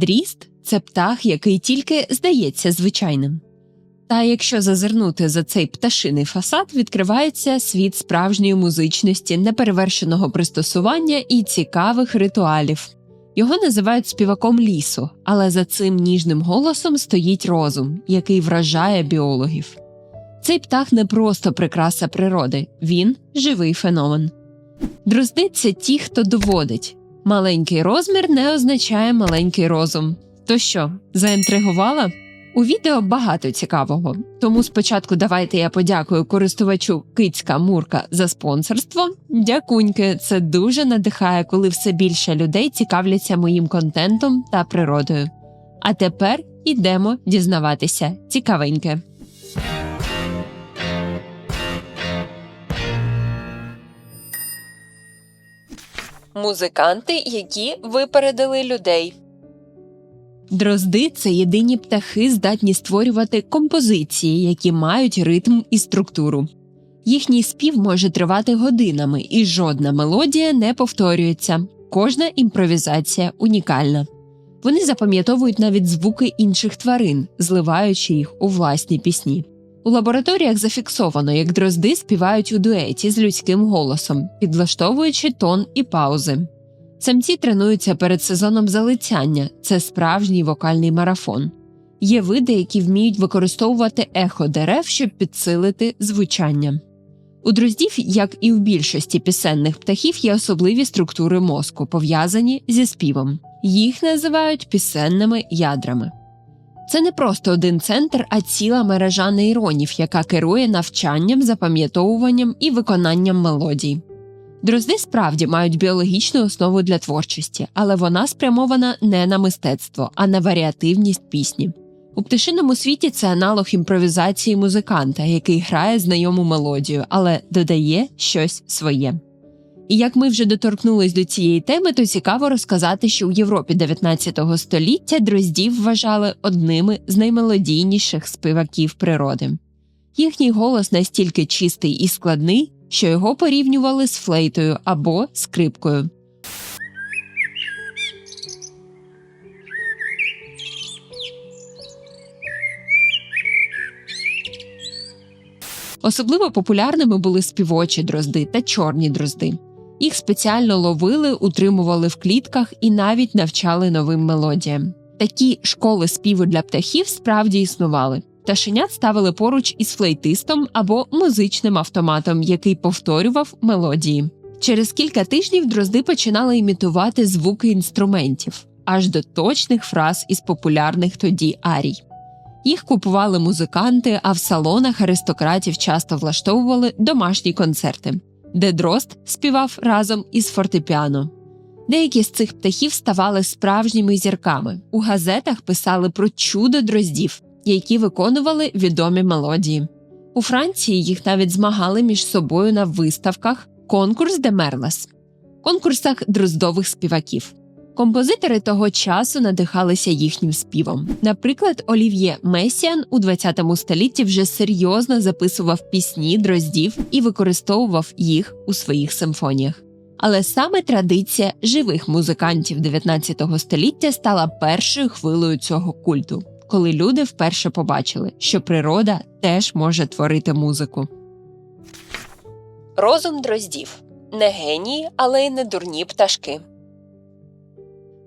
Дріст це птах, який тільки здається звичайним. Та якщо зазирнути за цей пташиний фасад, відкривається світ справжньої музичності, неперевершеного пристосування і цікавих ритуалів. Його називають співаком лісу, але за цим ніжним голосом стоїть розум, який вражає біологів. Цей птах не просто прикраса природи, він живий феномен. Дрозди це ті, хто доводить. Маленький розмір не означає маленький розум. То що, заінтригувала? У відео багато цікавого, тому спочатку давайте я подякую користувачу Кицька Мурка за спонсорство. Дякуньки, це дуже надихає, коли все більше людей цікавляться моїм контентом та природою. А тепер ідемо дізнаватися цікавеньке. Музиканти, які випередили людей. Дрозди це єдині птахи, здатні створювати композиції, які мають ритм і структуру. Їхній спів може тривати годинами, і жодна мелодія не повторюється. Кожна імпровізація унікальна. Вони запам'ятовують навіть звуки інших тварин, зливаючи їх у власні пісні. У лабораторіях зафіксовано, як дрозди співають у дуеті з людським голосом, підлаштовуючи тон і паузи. Самці тренуються перед сезоном залицяння це справжній вокальний марафон. Є види, які вміють використовувати ехо дерев, щоб підсилити звучання. У дроздів, як і в більшості пісенних птахів, є особливі структури мозку, пов'язані зі співом. Їх називають пісенними ядрами. Це не просто один центр, а ціла мережа нейронів, яка керує навчанням, запам'ятовуванням і виконанням мелодій. Дрозди справді мають біологічну основу для творчості, але вона спрямована не на мистецтво, а на варіативність пісні. У пташиному світі це аналог імпровізації музиканта, який грає знайому мелодію, але додає щось своє. І як ми вже доторкнулись до цієї теми, то цікаво розказати, що у Європі 19 століття дроздів вважали одними з наймелодійніших співаків природи. Їхній голос настільки чистий і складний, що його порівнювали з флейтою або скрипкою. Особливо популярними були співочі дрозди та чорні дрозди. Їх спеціально ловили, утримували в клітках і навіть навчали новим мелодіям. Такі школи співу для птахів справді існували. Пташенят ставили поруч із флейтистом або музичним автоматом, який повторював мелодії. Через кілька тижнів дрозди починали імітувати звуки інструментів аж до точних фраз із популярних тоді арій. Їх купували музиканти, а в салонах аристократів часто влаштовували домашні концерти, де дрозд співав разом із фортепіано. Деякі з цих птахів ставали справжніми зірками. У газетах писали про чудо дроздів, які виконували відомі мелодії. У Франції їх навіть змагали між собою на виставках конкурс де Мерлес, конкурсах дроздових співаків. Композитори того часу надихалися їхнім співом. Наприклад, Олів'є Месіан у ХХ столітті вже серйозно записував пісні дроздів і використовував їх у своїх симфоніях. Але саме традиція живих музикантів 19 століття стала першою хвилею цього культу, коли люди вперше побачили, що природа теж може творити музику. Розум дроздів не генії, але й не дурні пташки.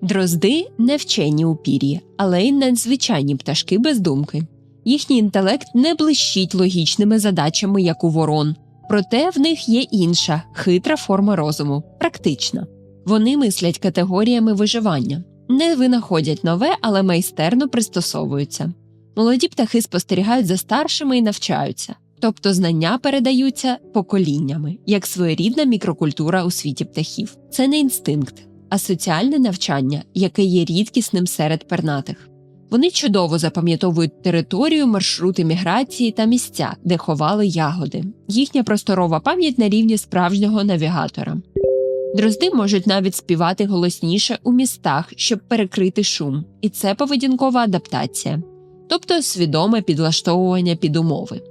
Дрозди не вчені у пір'ї, але й надзвичайні пташки без думки. Їхній інтелект не блищить логічними задачами, як у ворон, проте в них є інша хитра форма розуму, практична. Вони мислять категоріями виживання, не винаходять нове, але майстерно пристосовуються. Молоді птахи спостерігають за старшими і навчаються, тобто знання передаються поколіннями, як своєрідна мікрокультура у світі птахів. Це не інстинкт, а соціальне навчання, яке є рідкісним серед пернатих. Вони чудово запам'ятовують територію, маршрути міграції та місця, де ховали ягоди. Їхня просторова пам'ять на рівні справжнього навігатора. Дрозди можуть навіть співати голосніше у містах, щоб перекрити шум, і це поведінкова адаптація, тобто свідоме підлаштовування під умови.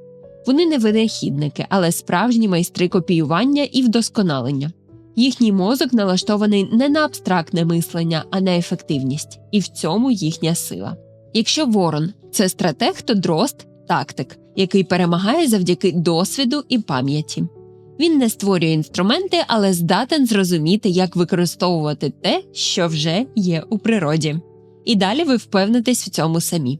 Вони не винахідники, але справжні майстри копіювання і вдосконалення. Їхній мозок налаштований не на абстрактне мислення, а на ефективність, і в цьому їхня сила. Якщо ворон це стратег, то дрозд тактик, який перемагає завдяки досвіду і пам'яті. Він не створює інструменти, але здатен зрозуміти, як використовувати те, що вже є у природі. І далі ви впевнитесь в цьому самі.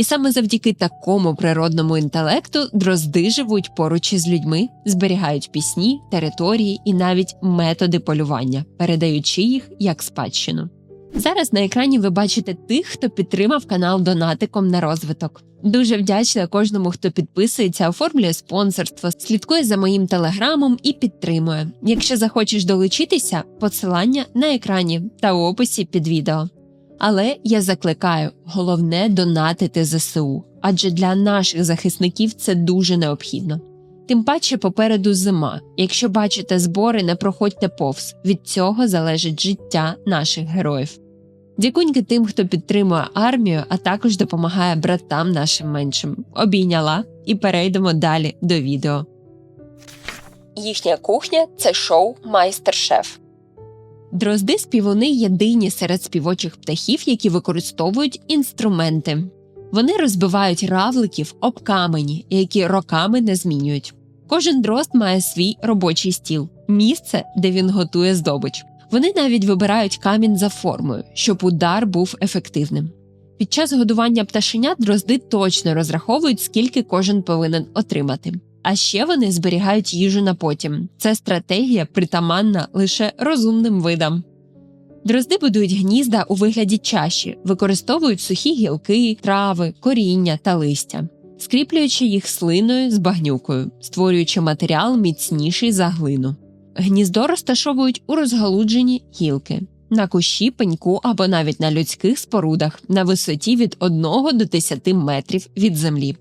І саме завдяки такому природному інтелекту дрозди живуть поруч із людьми, зберігають пісні, території і навіть методи полювання, передаючи їх як спадщину. Зараз на екрані ви бачите тих, хто підтримав канал донатиком на розвиток. Дуже вдячна кожному, хто підписується, оформлює спонсорство, слідкує за моїм телеграмом і підтримує. Якщо захочеш долучитися, посилання на екрані та у описі під відео. Але я закликаю головне донатити ЗСУ, адже для наших захисників це дуже необхідно. Тим паче попереду зима. Якщо бачите збори, не проходьте повз. Від цього залежить життя наших героїв. Дякуньки тим, хто підтримує армію, а також допомагає братам нашим меншим. Обійняла і перейдемо далі до відео. Їхня кухня це шоу Майстер-шеф. Дрозди співуни єдині серед співочих птахів, які використовують інструменти. Вони розбивають равликів об камені, які роками не змінюють. Кожен дрозд має свій робочий стіл, місце, де він готує здобич. Вони навіть вибирають камінь за формою, щоб удар був ефективним. Під час годування пташенят дрозди точно розраховують, скільки кожен повинен отримати. А ще вони зберігають їжу на потім. Це стратегія притаманна лише розумним видам. Дрозди будують гнізда у вигляді чаші, використовують сухі гілки, трави, коріння та листя, скріплюючи їх слиною з багнюкою, створюючи матеріал міцніший за глину. Гніздо розташовують у розгалуджені гілки, на кущі, пеньку або навіть на людських спорудах на висоті від 1 до 10 метрів від землі.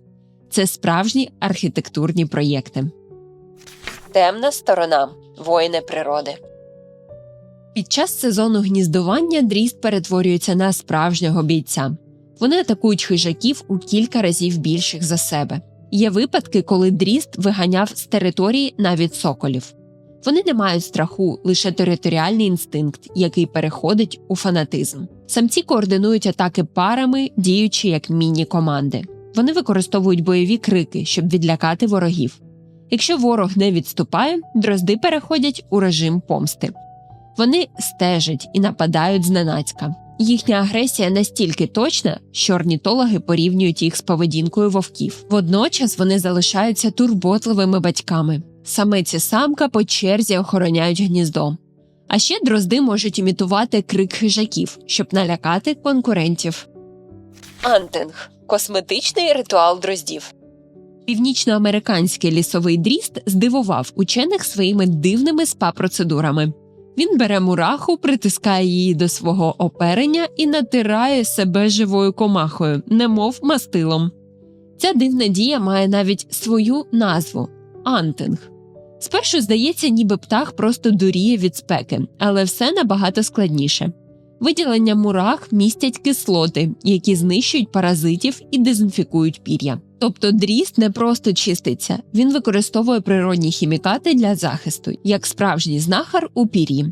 Це справжні архітектурні проєкти. Темна сторона воїни природи. Під час сезону гніздування дріст перетворюється на справжнього бійця. Вони атакують хижаків у кілька разів більших за себе. Є випадки, коли дріст виганяв з території навіть соколів. Вони не мають страху, лише територіальний інстинкт, який переходить у фанатизм. Самці координують атаки парами, діючи як міні-команди. Вони використовують бойові крики, щоб відлякати ворогів. Якщо ворог не відступає, дрозди переходять у режим помсти. Вони стежать і нападають зненацька. Їхня агресія настільки точна, що орнітологи порівнюють їх з поведінкою вовків. Водночас вони залишаються турботливими батьками. Самець і самка по черзі охороняють гніздо. А ще дрозди можуть імітувати крик хижаків, щоб налякати конкурентів. Антинг косметичний ритуал дроздів. Північноамериканський лісовий дріст здивував учених своїми дивними спа-процедурами. Він бере мураху, притискає її до свого оперення і натирає себе живою комахою, немов мастилом. Ця дивна дія має навіть свою назву антинг. Спершу здається, ніби птах просто дуріє від спеки, але все набагато складніше. Виділення мурах містять кислоти, які знищують паразитів і дезінфікують пір'я. Тобто дріст не просто чиститься, він використовує природні хімікати для захисту, як справжній знахар у пір'ї.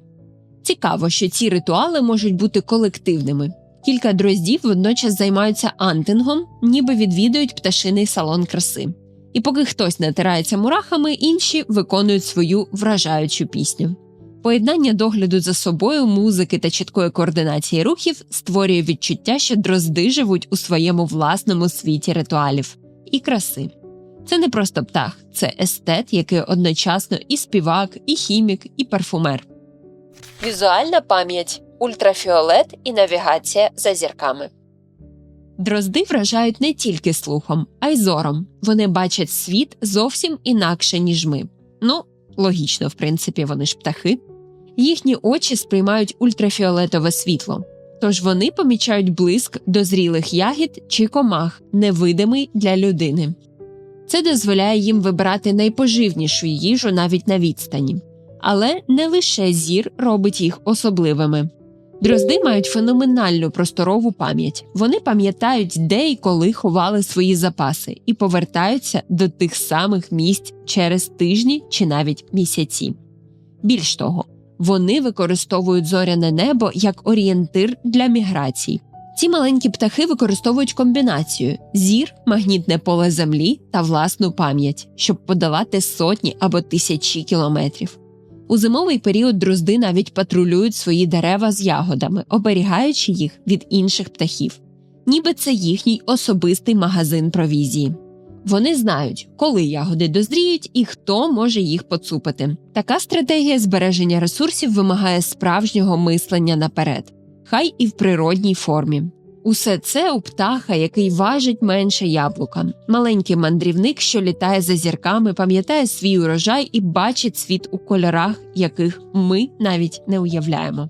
Цікаво, що ці ритуали можуть бути колективними. Кілька дроздів водночас займаються антингом, ніби відвідують пташиний салон краси. І поки хтось натирається мурахами, інші виконують свою вражаючу пісню. Поєднання догляду за собою, музики та чіткої координації рухів створює відчуття, що дрозди живуть у своєму власному світі ритуалів і краси. Це не просто птах, це естет, який одночасно і співак, і хімік, і парфумер. Візуальна пам'ять, ультрафіолет і навігація за зірками. Дрозди вражають не тільки слухом, а й зором. Вони бачать світ зовсім інакше, ніж ми. Ну, логічно, в принципі, вони ж птахи. Їхні очі сприймають ультрафіолетове світло, тож вони помічають блиск дозрілих ягід чи комах, невидимий для людини. Це дозволяє їм вибирати найпоживнішу їжу навіть на відстані. Але не лише зір робить їх особливими. Дрозди мають феноменальну просторову пам'ять. Вони пам'ятають, де і коли ховали свої запаси, і повертаються до тих самих місць через тижні чи навіть місяці. Більш того, Вони використовують зоряне небо як орієнтир для міграцій. Ці маленькі птахи використовують комбінацію зір, магнітне поле землі та власну пам'ять, щоб подолати сотні або тисячі кілометрів. У зимовий період дрозди навіть патрулюють свої дерева з ягодами, оберігаючи їх від інших птахів, ніби це їхній особистий магазин провізії. Вони знають, коли ягоди дозріють і хто може їх поцупити. Така стратегія збереження ресурсів вимагає справжнього мислення наперед, хай і в природній формі. Усе це у птаха, який важить менше яблука. Маленький мандрівник, що літає за зірками, пам'ятає свій урожай і бачить світ у кольорах, яких ми навіть не уявляємо.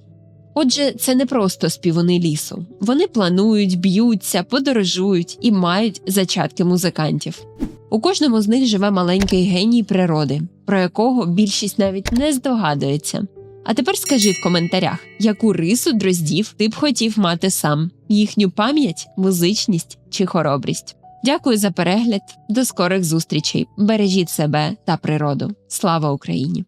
Отже, це не просто співуни лісу. Вони планують, б'ються, подорожують і мають зачатки музикантів. У кожному з них живе маленький геній природи, про якого більшість навіть не здогадується. А тепер скажи в коментарях, яку рису дроздів ти б хотів мати сам: їхню пам'ять, музичність чи хоробрість. Дякую за перегляд. До скорих зустрічей. Бережіть себе та природу. Слава Україні!